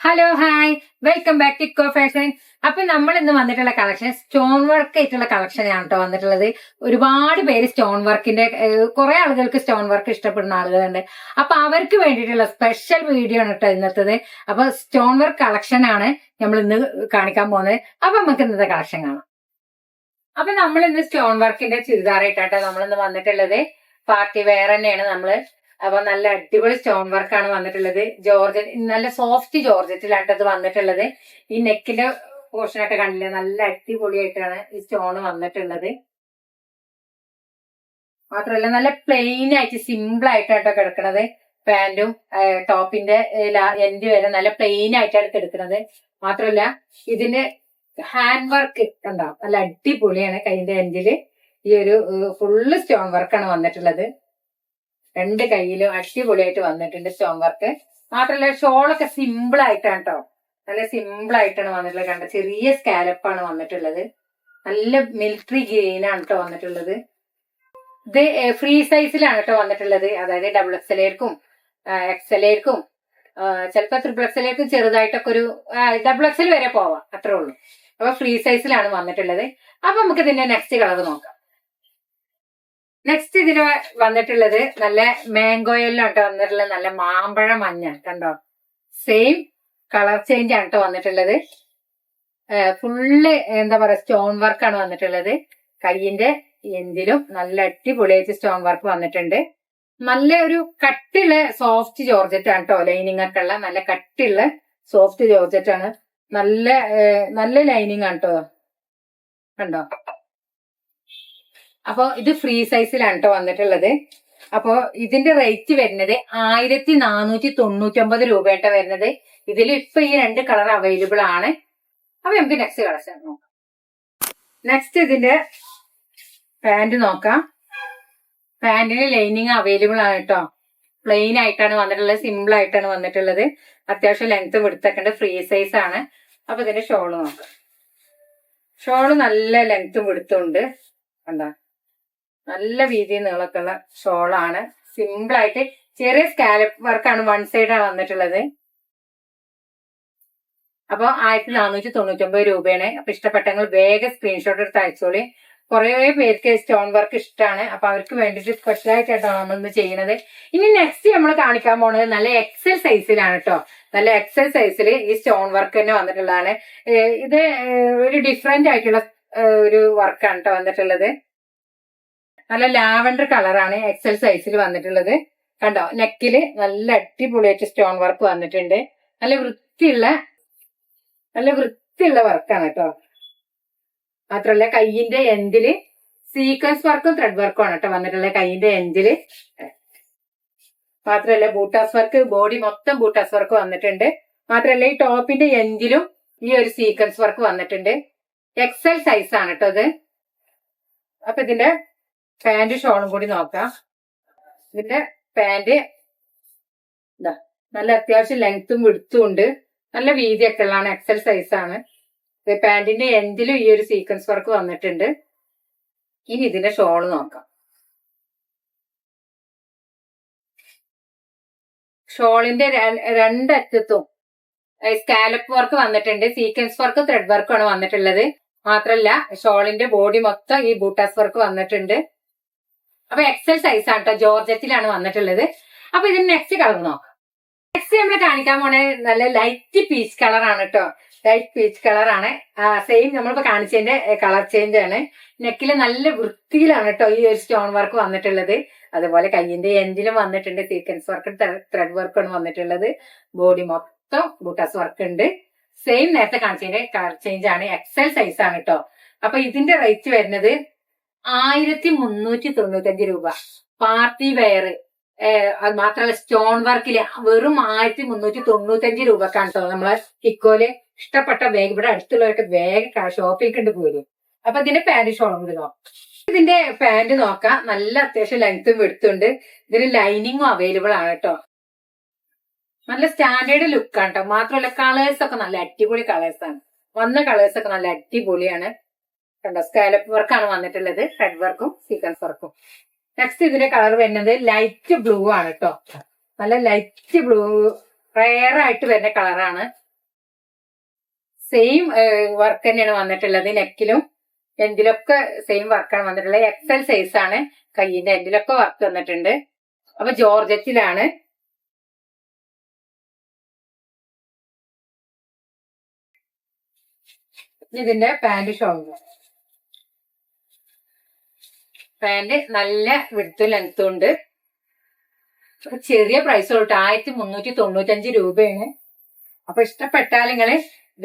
Hello hi welcome back to Eco Fashion അപ്പൊ നമ്മൾ ഇന്ന് വന്നിട്ടുള്ള കളക്ഷൻ സ്റ്റോൺ വർക്ക് ആയിട്ടുള്ള കളക്ഷൻ ആണ് കേട്ടോ വന്നിട്ടുള്ളത്. ഒരുപാട് പേര് സ്റ്റോൺ വർക്കിന്റെ കുറെ ആളുകൾക്ക് സ്റ്റോൺ വർക്ക് ഇഷ്ടപ്പെടുന്ന ആളുകളുണ്ട്. അപ്പൊ അവർക്ക് വേണ്ടിയിട്ടുള്ള സ്പെഷ്യൽ വീഡിയോ ആണ് കേട്ടോ ഇന്നത്തത്. അപ്പൊ സ്റ്റോൺ വർക്ക് കളക്ഷൻ ആണ് നമ്മൾ ഇന്ന് കാണിക്കാൻ പോകുന്നത്. അപ്പൊ നമുക്ക് ഇന്നത്തെ കളക്ഷൻ കാണാം. അപ്പൊ നമ്മൾ ഇന്ന് സ്റ്റോൺ വർക്കിന്റെ ചുരിദാറായിട്ടാട്ടോ നമ്മൾ ഇന്ന് വന്നിട്ടുള്ളത്. പാർട്ടി വെയർ തന്നെയാണ് നമ്മൾ. അപ്പൊ നല്ല അടിപൊളി സ്റ്റോൺ വർക്കാണ് വന്നിട്ടുള്ളത്. ജോർജറ്റ് നല്ല സോഫ്റ്റ് ജോർജറ്റിലാണ് അത് വന്നിട്ടുള്ളത്. ഈ നെക്കിന്റെ പോർഷനൊക്കെ കണ്ടില്ലേ? നല്ല അടിപൊളിയായിട്ടാണ് ഈ സ്റ്റോൺ വന്നിട്ടുള്ളത്. മാത്രമല്ല നല്ല പ്ലെയിൻ ആയിട്ട് സിമ്പിൾ ആയിട്ടാട്ടോ കിടക്കുന്നത് പാന്റും ടോപ്പിന്റെ എൻഡ് വരെ നല്ല പ്ലെയിൻ ആയിട്ടാണ് കിടക്കുന്നത് മാത്രമല്ല ഇതിന്റെ ഹാൻഡ് വർക്ക് ഉണ്ടാവും നല്ല അടിപൊളിയാണ് കൈന്റെ എൻഡിൽ ഈ ഒരു ഫുള്ള് സ്റ്റോൺ വർക്കാണ് വന്നിട്ടുള്ളത്. രണ്ട് കയ്യിലും അടിപൊളിയായിട്ട് വന്നിട്ടുണ്ട് സ്റ്റോൺ വർക്ക് മാത്രമല്ല ഷോളൊക്കെ സിമ്പിൾ ആയിട്ടാണ് കേട്ടോ നല്ല സിമ്പിൾ ആയിട്ടാണ് വന്നിട്ടുള്ളത്. കണ്ട? ചെറിയ സ്കാലപ്പാണ് വന്നിട്ടുള്ളത്. നല്ല മിലിറ്ററി ഗ്രീൻ ആണ് കേട്ടോ വന്നിട്ടുള്ളത്. ഇത് ഫ്രീ സൈസിലാണ് കേട്ടോ വന്നിട്ടുള്ളത്. അതായത് ഡബിൾ എക്സലേർക്കും എക്സലേർക്കും ചിലപ്പോൾ ത്രിബിൾ എക്സലേർക്കും ചെറുതായിട്ടൊക്കെ ഒരു ഡബിൾ എക്സൽ വരെ പോവാം. അത്രേ ഉള്ളൂ. അപ്പൊ ഫ്രീ സൈസിലാണ് വന്നിട്ടുള്ളത്. അപ്പൊ നമുക്ക് ഇതിന്റെ നെക്സ്റ്റ് കളർ നോക്കാം. നെക്സ്റ്റ് ഇതിന് വന്നിട്ടുള്ളത് നല്ല മാംഗോ വന്നിട്ടുള്ള നല്ല മാമ്പഴ മഞ്ഞ കണ്ടോ? സെയിം കളർ ചേഞ്ച് ആണ് കേട്ടോ വന്നിട്ടുള്ളത് ഫുള്ള് എന്താ പറയാ സ്റ്റോൺ വർക്കാണ് വന്നിട്ടുള്ളത്. കയ്യിന്റെ എന്തിലും നല്ല അടിപൊളിയായിട്ട് സ്റ്റോൺ വർക്ക് വന്നിട്ടുണ്ട്. നല്ല ഒരു കട്ടിയുള്ള സോഫ്റ്റ് ജോർജറ്റ് ആണ് കേട്ടോ ലൈനിങ് ഒക്കെ ഉള്ള നല്ല കട്ടിയുള്ള സോഫ്റ്റ് ജോർജറ്റ് ആണ്. നല്ല നല്ല ലൈനിങ് ആണ് കേട്ടോ കണ്ടോ? അപ്പോ ഇത് ഫ്രീ സൈസിലാണ് കേട്ടോ വന്നിട്ടുള്ളത്. അപ്പോ ഇതിന്റെ റേറ്റ് വരുന്നത് ആയിരത്തി നാനൂറ്റി തൊണ്ണൂറ്റി ഒമ്പത് രൂപയായിട്ടാ വരുന്നത്. ഇതിൽ ഇപ്പൊ ഈ രണ്ട് കളർ അവൈലബിൾ ആണ്. അപ്പൊ നമുക്ക് നെക്സ്റ്റ് കളക്ഷൻ നോക്കാം. നെക്സ്റ്റ് ഇതിന്റെ പാന്റ് നോക്കാം. പാന്റിന് ലൈനിങ് അവൈലബിൾ ആണ് കേട്ടോ പ്ലെയിൻ ആയിട്ടാണ് വന്നിട്ടുള്ളത് സിമ്പിൾ ആയിട്ടാണ് വന്നിട്ടുള്ളത്. അത്യാവശ്യം ലെങ്ത് വിടുത്തൊക്കെ ഫ്രീ സൈസ് ആണ്. അപ്പൊ ഇതിന്റെ ഷോൾ നോക്കാം. ഷോൾ നല്ല ലെങ്ത്തും വിടുത്തുണ്ട്. കണ്ടോ? നല്ല വീതി നീളക്കുള്ള ഷോളാണ്. സിമ്പിൾ ആയിട്ട് ചെറിയ സ്കാലപ്പ് വർക്കാണ് വൺ സൈഡാണ് വന്നിട്ടുള്ളത്. അപ്പൊ ആയിരത്തി നാനൂറ്റി തൊണ്ണൂറ്റി ഒമ്പത് രൂപയാണ്. അപ്പൊ ഇഷ്ടപ്പെട്ടെങ്കിൽ വേഗം സ്ക്രീൻഷോട്ട് എടുത്ത് അയച്ചോളി. കുറെ പേർക്ക് സ്റ്റോൺ വർക്ക് ഇഷ്ടമാണ് അപ്പൊ അവർക്ക് വേണ്ടിയിട്ട് സ്പെഷ്യൽ ആയിട്ടാണ് നമ്മൾ ഇന്ന് ചെയ്യുന്നത്. ഇനി നെക്സ്റ്റ് നമ്മൾ കാണിക്കാൻ പോണത് നല്ല എക്സൽ സൈസിലാണ് കേട്ടോ നല്ല എക്സൽ സൈസിൽ ഈ സ്റ്റോൺ വർക്ക് തന്നെ വന്നിട്ടുള്ളതാണ്. ഇത് ഒരു ഡിഫറെന്റ് ആയിട്ടുള്ള ഒരു വർക്കാണ് കേട്ടോ വന്നിട്ടുള്ളത്. നല്ല ലാവൻഡർ കളറാണ് എക്സൽ സൈസിൽ വന്നിട്ടുള്ളത്. കണ്ടോ? നെക്കിൽ നല്ല അടിപൊളിയായിട്ട് സ്റ്റോൺ വർക്ക് വന്നിട്ടുണ്ട്. നല്ല വൃത്തിയുള്ള നല്ല വൃത്തിയുള്ള വർക്കാണ് കേട്ടോ. മാത്രമല്ല കയ്യിന്റെ എൻഡിൽ സീക്വൻസ് വർക്കും ത്രെഡ് വർക്കും ആണ് കേട്ടോ വന്നിട്ടുള്ളത് കയ്യിന്റെ എൻഡിൽ മാത്രമല്ല ബൂട്ടാസ് വർക്ക് ബോഡി മൊത്തം ബൂട്ടാസ് വർക്ക് വന്നിട്ടുണ്ട്. മാത്രമല്ല ഈ ടോപ്പിന്റെ എൻഡിലും ഈ ഒരു സീക്വൻസ് വർക്ക് വന്നിട്ടുണ്ട്. എക്സൽ സൈസ് ആണ് കേട്ടോ ഇത്. അപ്പൊ ഇതിന്റെ പാന്റ് ഷോളും കൂടി നോക്കാം. ഇതിന്റെ പാന്റ് ഇതാ നല്ല അത്യാവശ്യം ലെങ്ത്തും വിടുത്തും ഉണ്ട്. നല്ല വീതിയൊക്കെ ഉള്ളതാണ് എക്സൽ സൈസ് ആണ്. പാന്റിന്റെ എൻഡിലും ഈ ഒരു സീക്വൻസ് വർക്ക് വന്നിട്ടുണ്ട്. ഇനി ഇതിന്റെ ഷോൾ നോക്കാം. ഷോളിന്റെ രണ്ടറ്റത്തും സ്കാലപ്പ് വർക്ക് വന്നിട്ടുണ്ട്. സീക്വൻസ് വർക്ക് ത്രെഡ് വർക്കും ആണ് വന്നിട്ടുള്ളത്. മാത്രല്ല ഷോളിന്റെ ബോഡി മൊത്തം ഈ ബൂട്ടാസ് വർക്ക് വന്നിട്ടുണ്ട്. അപ്പൊ എക്സൽ സൈസ് ആണ് കേട്ടോ ജോർജറ്റിലാണ് വന്നിട്ടുള്ളത്. അപ്പൊ ഇതിന് നെക്സ്റ്റ് കളർ നോക്കാം. നെക്സ്റ്റ് നമ്മൾ കാണിക്കാൻ പോണേ നല്ല ലൈറ്റ് പീച്ച് കളറാണ് കേട്ടോ ലൈറ്റ് പീച്ച് കളറാണ് സെയിം നമ്മളിപ്പോ കാണിച്ചതിന്റെ കളർ ചേഞ്ച് ആണ്. നെക്കിൽ നല്ല വൃത്തിയിലാണ് കേട്ടോ ഈ ഒരു സ്റ്റോൺ വർക്ക് വന്നിട്ടുള്ളത്. അതുപോലെ കയ്യിന്റെ എൻഡിലും വന്നിട്ടുണ്ട് സീക്വൻസ് വർക്ക് ത്രെഡ് വർക്കാണ് വന്നിട്ടുള്ളത്. ബോഡി മൊത്തം ബൂട്ടാസ് വർക്ക് ഉണ്ട്. സെയിം നേരത്തെ കാണിച്ചതിന്റെ കളർ ചേഞ്ച് ആണ്. എക്സൽ സൈസ് ആണ് കേട്ടോ അപ്പൊ ഇതിന്റെ റേറ്റ് വരുന്നത് ആയിരത്തി മുന്നൂറ്റി തൊണ്ണൂറ്റഞ്ച് രൂപ. പാർട്ടി വെയർ അത് മാത്രമല്ല സ്റ്റോൺ വർക്കിൽ വെറും ആയിരത്തി മുന്നൂറ്റി തൊണ്ണൂറ്റഞ്ച് രൂപക്കാണ് കേട്ടോ നമ്മളെ കിക്കോൽ ഇഷ്ടപ്പെട്ട വേഗം ഇവിടെ അടുത്തുള്ളവരൊക്കെ വേഗം ഷോപ്പിൽ കണ്ട് പോരും. അപ്പൊ ഇതിന്റെ പാന്റ് ഷോളും കൂടി നോക്കാം. ഇതിന്റെ പാന്റ് നോക്കാം. നല്ല അത്യാവശ്യം ലെങ്ത്തും വെടുത്തുണ്ട് ഇതിന് ലൈനിങ്ങും അവൈലബിൾ ആണ് കേട്ടോ നല്ല സ്റ്റാൻഡേർഡ് ലുക്കാണ് കേട്ടോ മാത്രമല്ല കളേഴ്സ് ഒക്കെ നല്ല അടിപൊളി കളേഴ്സ് ആണ്. വന്ന കളേഴ്സ് ഒക്കെ നല്ല അടിപൊളിയാണ്. കണ്ടോ? സ്കാലപ്പ് വർക്കാണ് വന്നിട്ടുള്ളത്. ഹെഡ് വർക്കും സീക്വൻസ് വർക്കും നെക്സ്റ്റ് ഇതിന്റെ കളർ വരുന്നത് ലൈറ്റ് ബ്ലൂ ആണ് കേട്ടോ നല്ല ലൈറ്റ് ബ്ലൂ റയർ ആയിട്ട് വരുന്ന കളറാണ് സെയിം വർക്ക് തന്നെയാണ് വന്നിട്ടുള്ളത് നെക്കിലും എൻഡിലൊക്കെ സെയിം വർക്കാണ് വന്നിട്ടുള്ളത്. എക്സൽ സൈസ് ആണ്. കയ്യിന്റെ എൻഡിലൊക്കെ വർക്ക് വന്നിട്ടുണ്ട് അപ്പൊ ജോർജറ്റിലാണ്. ഇതിന്റെ പാന്റ് ഷോൾഡർ പാന്റ് നല്ല വിടുത്തും ലെങ്ത്തും ഉണ്ട്. ചെറിയ പ്രൈസ് തൊട്ട് ആയിരത്തി മുന്നൂറ്റി തൊണ്ണൂറ്റഞ്ച് രൂപയാണ്. അപ്പൊ ഇഷ്ടപ്പെട്ടാൽ നിങ്ങൾ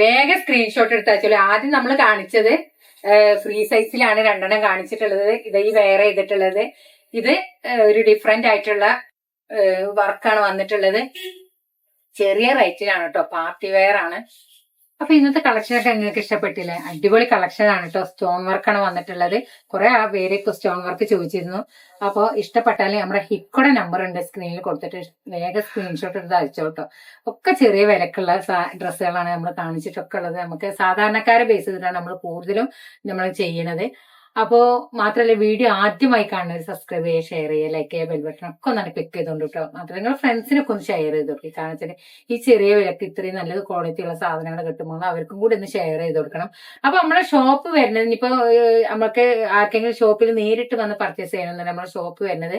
വേഗം സ്ക്രീൻഷോട്ട് എടുത്താച്ചോളൂ ആദ്യം നമ്മൾ കാണിച്ചത് ഫ്രീ സൈസിലാണ് രണ്ടെണ്ണം കാണിച്ചിട്ടുള്ളത്. ഇത് ഈ വേറെ ചെയ്തിട്ടുള്ളത്. ഇത് ഒരു ഡിഫറെന്റ് ആയിട്ടുള്ള വർക്കാണ് വന്നിട്ടുള്ളത്. ചെറിയ റേറ്റിലാണ് കേട്ടോ പാർട്ടി വെയർ ആണ്. അപ്പൊ ഇന്നത്തെ കളക്ഷൻ ഒക്കെ നിങ്ങൾക്ക് ഇഷ്ടപ്പെട്ടില്ലേ? അടിപൊളി കളക്ഷൻ ആണ് കേട്ടോ സ്റ്റോൺ വർക്കാണ് വന്നിട്ടുള്ളത്. കുറെ ആ പേര് സ്റ്റോൺ വർക്ക് ചോദിച്ചിരുന്നു. അപ്പൊ ഇഷ്ടപ്പെട്ടാൽ നമ്മുടെ ഹിക്കോടെ നമ്പർ ഉണ്ട് സ്ക്രീനിൽ കൊടുത്തിട്ട് വേഗം സ്ക്രീൻഷോട്ട് എടുത്ത് അയച്ചോ കേട്ടോ ഒക്കെ ചെറിയ വിലക്കുള്ള ഡ്രസ്സുകളാണ് നമ്മൾ കാണിച്ചിട്ടൊക്കെ ഉള്ളത്. നമുക്ക് സാധാരണക്കാരെ ബേസ് ചെയ്തിട്ടാണ് നമ്മൾ കൂടുതലും നമ്മൾ ചെയ്യണത് അപ്പോ മാത്രല്ല വീഡിയോ ആദ്യമായി കാണുന്നവർ സബ്സ്ക്രൈബ് ചെയ്യുക ഷെയർ ചെയ്യുക ലൈക്ക് ചെയ്യുക ബെൽ ബട്ടൺ ഒക്കെ ഒന്ന് ക്ലിക്ക് ചെയ്തുകൊണ്ട് കേട്ടോ. മാത്രമല്ല നിങ്ങൾ ഫ്രണ്ട്സിനൊക്കെ ഒന്ന് ഷെയർ ചെയ്ത് കൊടുക്കുക കാരണം വെച്ചാൽ ഈ ചെറിയ വിലക്ക് ഇത്രയും നല്ല ക്വാളിറ്റി ഉള്ള സാധനങ്ങൾ കിട്ടുമ്പോൾ അവർക്കും കൂടി ഒന്ന് ഷെയർ ചെയ്ത് കൊടുക്കണം. അപ്പൊ നമ്മളെ ഷോപ്പ് വരുന്നത് ഇനിയിപ്പോ നമുക്ക് ആർക്കെങ്കിലും ഷോപ്പിൽ നേരിട്ട് വന്ന് പർച്ചേസ് ചെയ്യണമെന്നുണ്ടെങ്കിൽ നമ്മുടെ ഷോപ്പ് വരുന്നത്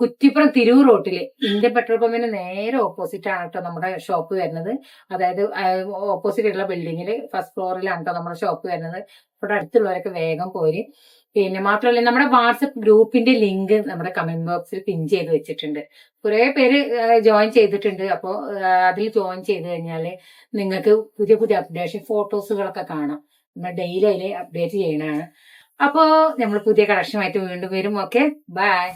കുറ്റിപ്പുറം തിരൂർ റോട്ടിൽ ഇന്ത്യൻ പെട്രോൾ പമ്പിന് നേരെ ഓപ്പോസിറ്റ് ആണ് കേട്ടോ നമ്മുടെ ഷോപ്പ് വരുന്നത്. അതായത് ഓപ്പോസിറ്റ് ഉള്ള ബിൽഡിങ്ങിൽ ഫസ്റ്റ് ഫ്ലോറിലാണ് കേട്ടോ നമ്മുടെ ഷോപ്പ് വരുന്നത്. ഇവിടെ അടുത്തുള്ളവരൊക്കെ വേഗം പോര്. പിന്നെ മാത്രമല്ല നമ്മുടെ വാട്സപ്പ് ഗ്രൂപ്പിന്റെ ലിങ്ക് നമ്മുടെ കമന്റ് ബോക്സിൽ പിൻ ചെയ്ത് വെച്ചിട്ടുണ്ട്. കുറെ പേര് ജോയിൻ ചെയ്തിട്ടുണ്ട്. അപ്പോൾ അതിൽ ജോയിൻ ചെയ്ത് കഴിഞ്ഞാൽ നിങ്ങൾക്ക് പുതിയ പുതിയ അപ്ഡേഷൻ ഫോട്ടോസുകളൊക്കെ കാണാം. നമ്മൾ ഡെയിലി അതിൽ അപ്ഡേറ്റ് ചെയ്യണതാണ്. അപ്പോൾ നമ്മൾ പുതിയ കളക്ഷനുമായിട്ട് വീണ്ടും വരും. Okay bye